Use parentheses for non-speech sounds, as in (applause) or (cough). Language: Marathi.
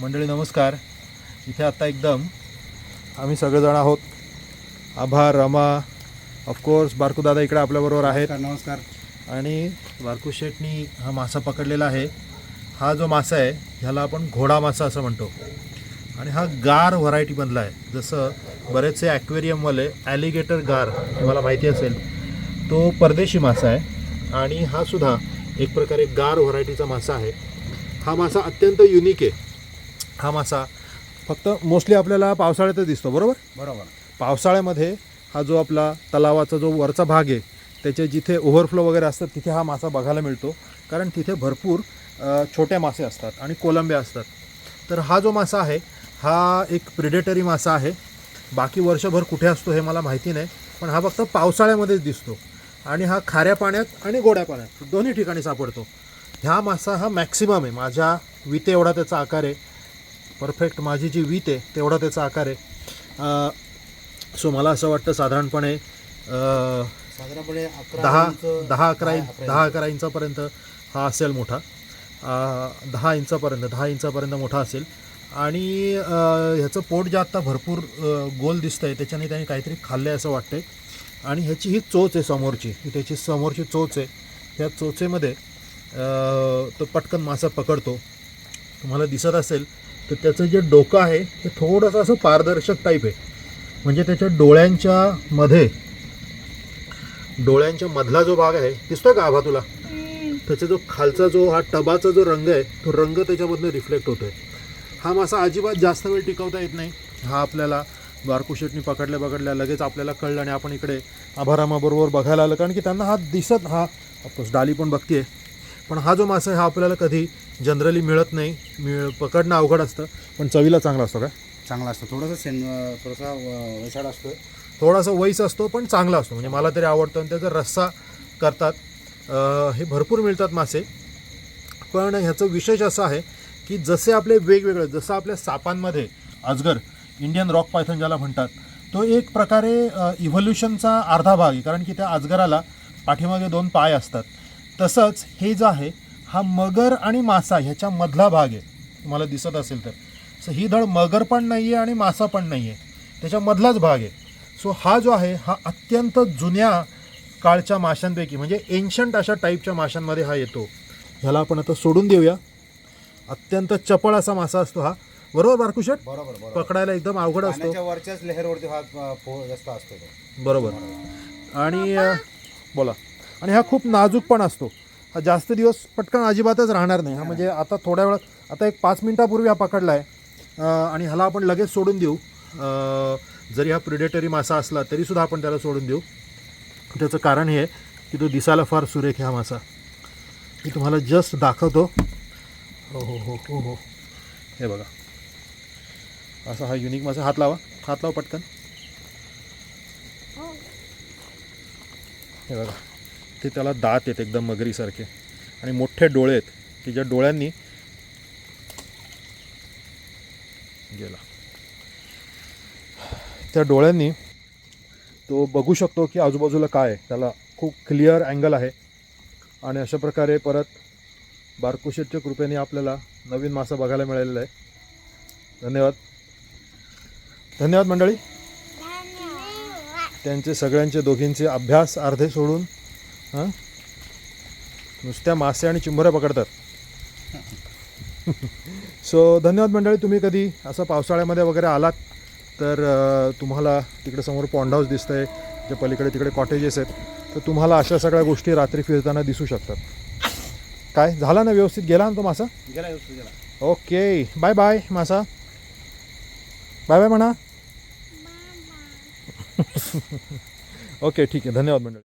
मंडळी नमस्कार. इथे आत्ता एकदम आम्ही सगळेजण आहोत. आभार रमा ऑफकोर्स बारकू दादा इकडे आपल्याबरोबर आहेत. नमस्कार आणि बारकू शेटनी हा मासा पकडलेला आहे. हा जो मासा आहे ह्याला आपण घोडा मासा असं म्हणतो. आणि हा गार व्हरायटीमधला आहे. जसं बरेचसे ॲक्वेरियमवाले ॲलिगेटर गार तुम्हाला माहिती असेल तो परदेशी मासा आहे. आणि हा सुद्धा एक प्रकारे गार व्हरायटीचा मासा आहे. हा मासा अत्यंत युनिक आहे. हा मासा फक्त मोस्टली आपल्याला पावसाळ्यातच दिसतो बरोबर? बरोबर. पावसाळ्यामध्ये हा जो आपला तलावाचा जो वरचा भाग आहे त्याचे जिथे ओव्हरफ्लो वगैरे असतात तिथे हा मासा बघायला मिळतो. कारण तिथे भरपूर अ, छोटे मासे असतात आणि कोलंब्या असतात. तर हा जो मासा आहे हा एक प्रिडेटरी मासा आहे. बाकी वर्षभर कुठे असतो हे मला माहिती नाही पण हा फक्त पावसाळ्यामध्येच दिसतो. आणि हा खाऱ्या पाण्यात आणि गोड्या पाण्यात दोन्ही ठिकाणी सापडतो. ह्या मासा हा मॅक्सिमम आहे. माझ्या विते एवढा त्याचा आकार आहे. परफेक्ट माझी जी वीत आहे तेवढा त्याचा आकार आहे. सो मला असं वाटतं साधारणपणे साधारणपणे दहा दहा अकरा इंच दहा अकरा इंचापर्यंत हा असेल मोठा. दहा इंचापर्यंत दहा इंचापर्यंत मोठा असेल. आणि ह्याचं पोट जे आत्ता भरपूर गोल दिसतं आहे त्याच्याने त्याने काहीतरी खाल्लं आहे असं वाटतंय. आणि ह्याची ही चोच आहे समोरची. ही त्याची समोरची चोच आहे. ह्या चोचेमध्ये तो पटकन मासा पकडतो. तुम्हाला दिसत असेल तर त्याचं जे डोकं आहे ते थोडंसं असं पारदर्शक टाईप आहे. म्हणजे त्याच्या डोळ्यांच्या मध्ये डोळ्यांच्या मधला जो भाग आहे दिसतोय का आभा तुला? त्याचा जो खालचा जो हा टबाचा जो रंग आहे तो रंग त्याच्यामधनं रिफ्लेक्ट होतोय. हा मासा अजिबात जास्त वेळ टिकवता येत नाही. हा आपल्याला बारकुशेटनी पकडल्या पकडल्या लगेच आपल्याला कळलं आणि आपण इकडे आभारामाबरोबर बघायला आलं. कारण की त्यांना हा दिसत हा ऑफकोर्स डाली पण बघतीये. पण हा जो मासा आहे हा आपल्याला कधी जनरली मिळत नाही. मिळ पकडणं अवघड असतं. पण चवीला चांगला असतो काय चांगला असतो. थोडंसं सेन थोडासा वैसाड असतो थोडासा वैस असतो पण चांगला असतो. म्हणजे मला तरी आवडतं आणि त्याचा रस्सा करतात. हे भरपूर मिळतात मासे. पण ह्याचं विशेष असं आहे की जसे आपले वेगवेगळे जसं आपल्या सापांमध्ये अजगर इंडियन रॉक पायथन ज्याला म्हणतात तो एक प्रकारे इव्होल्युशनचा अर्धा भाग आहे. कारण की त्या अजगराला पाठीमागे दोन पाय असतात. तसंच हे जे आहे हा मगर आणि मासा ह्याच्या मधला भाग आहे. तुम्हाला दिसत असेल तर. सो ही धड मगर पण नाही आहे आणि मासा पण नाही आहे त्याच्या मधलाच भाग आहे. सो हा जो आहे हा अत्यंत जुन्या काळच्या माशांपैकी म्हणजे एन्शंट अशा टाईपच्या माशांमध्ये हा येतो. ह्याला आपण आता सोडून देऊया. अत्यंत चपळ असा मासा असतो हा. बरोबर बारकुशेट? बरोबर पकडायला एकदम अवघड असतो. वरच्याच लेहरवरती हा जास्त असतो बरोबर. आणि बोला. आणि हा खूप नाजूक पण असतो. जास्त दिवस पटकन अजिबातच राहणार नाही. हा म्हणजे आता थोड्या वेळात आता एक पाच मिनिटापूर्वी हा पकडला आहे आणि ह्याला आपण लगेच सोडून देऊ. अ, जरी हा प्रिडेटरी मासा असला तरीसुद्धा आपण त्याला सोडून देऊ. त्याचं कारण हे आहे की तो दिसायला फार सुरेख हा मासा. मी तुम्हाला जस्ट दाखवतो. हो हो हो हो हो. हे बघा. असा हा युनिक मासा. हात लावा. हात लावा पटकन. हे बघा. ते त्याला दात आहेत एकदम मगरीसारखे. आणि मोठे डोळे आहेत की ज्या डोळ्यांनी गेला. त्या डोळ्यांनी तो बघू शकतो की आजूबाजूला काय आहे. त्याला खूप क्लिअर अँगल आहे. आणि अशा प्रकारे परत बारकुशेटच्या कृपेने आपल्याला नवीन मासा बघायला मिळालेला आहे. धन्यवाद. धन्यवाद मंडळी. त्यांचे सगळ्यांचे दोघींचे अभ्यास अर्धे सोडून हां? नुसत्या मासे आणि चिंबऱ्या पकडतात. सो धन्यवाद मंडळी तुम्ही कधी असं पावसाळ्यामध्ये वगैरे आलात तर तुम्हाला तिकडे समोर पॉन्ड हाऊस दिसतं आहे जे पलीकडे तिकडे कॉटेजेस आहेत तर तुम्हाला अशा सगळ्या गोष्टी रात्री फिरताना दिसू शकतात. काय? झाला ना व्यवस्थित? गेला ना तो मासा? गेला व्यवस्थित गेला. ओके. बाय बाय मासा. बाय बाय म्हणा. (laughs) ओके ठीक आहे. धन्यवाद मंडळी.